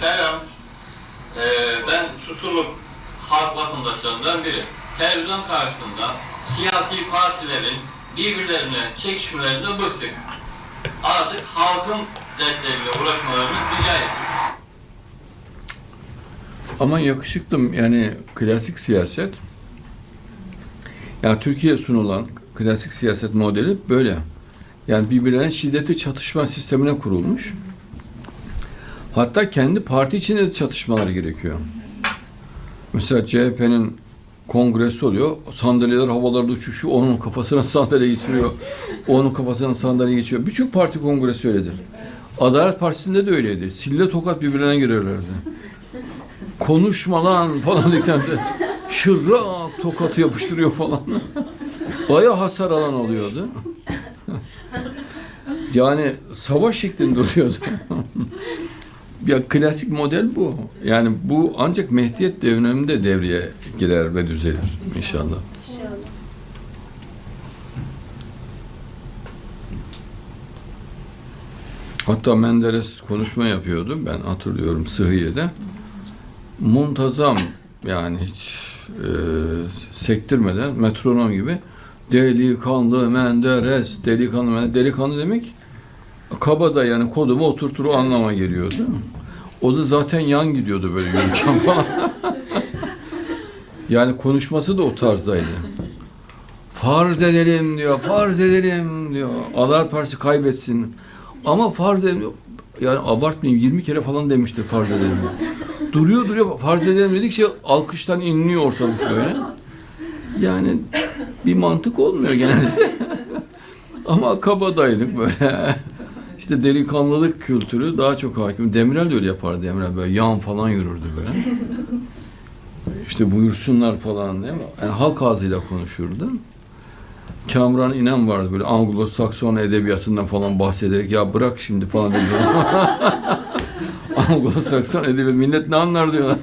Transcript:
Selam. Ee, ben Susurluk halk vatandaşlarından biri. Televizyon karşısında siyasi partilerin birbirlerine çekişmelerinden bıktık. Artık halkın dertleriyle uğraşmalarını rica ettik. Ama yakışıklım yani klasik siyaset yani Türkiye sunulan klasik siyaset modeli böyle. Yani birbirlerine şiddetli çatışma sistemine kurulmuş. Hatta kendi parti içinde de çatışmalar gerekiyor. Mesela CHP'nin kongresi oluyor. Sandalyeler havalarda uçuşuyor. Onun kafasına sandalye geçiriyor. Onun kafasına sandalye geçiyor. Birçok parti kongresi öyledir. Adalet Partisi'nde de öyleydi. Sille tokat birbirlerine girerlerdi. Konuşma lan falan dikten de şırra tokatı yapıştırıyor falan. Baya hasar alan oluyordu. yani savaş şeklinde oluyordu. Ya klasik model bu. Yani bu ancak Mehdiyet döneminde devreye girer ve düzelir inşallah. İnşallah. Hatta Menderes konuşma yapıyordu. Ben hatırlıyorum Sıhhiye'de. Muntazam yani hiç e, sektirmeden metronom gibi delikanlı Menderes, delikanlı Menderes. Delikanlı demek kabada yani kodumu oturtur o anlama geliyordu. O da zaten yan gidiyordu böyle yürürken falan. yani konuşması da o tarzdaydı. Farz edelim diyor, farz edelim diyor. Adalet Partisi kaybetsin. Ama farz edelim diyor. Yani abartmayayım 20 kere falan demiştir farz edelim. Duruyor duruyor farz edelim dedikçe alkıştan inliyor ortalık böyle. Yani bir mantık olmuyor genelde. Ama kabadayılık böyle. İşte delikanlılık kültürü daha çok hakim. Demirel de öyle yapardı Demirel böyle yan falan yürürdü böyle. İşte buyursunlar falan değil mi? Yani halk ağzıyla konuşurdu. Kamran İnan vardı böyle Anglo-Sakson edebiyatından falan bahsederek ya bırak şimdi falan diyoruz. Anglo-Sakson edebiyat millet ne anlar diyorlar.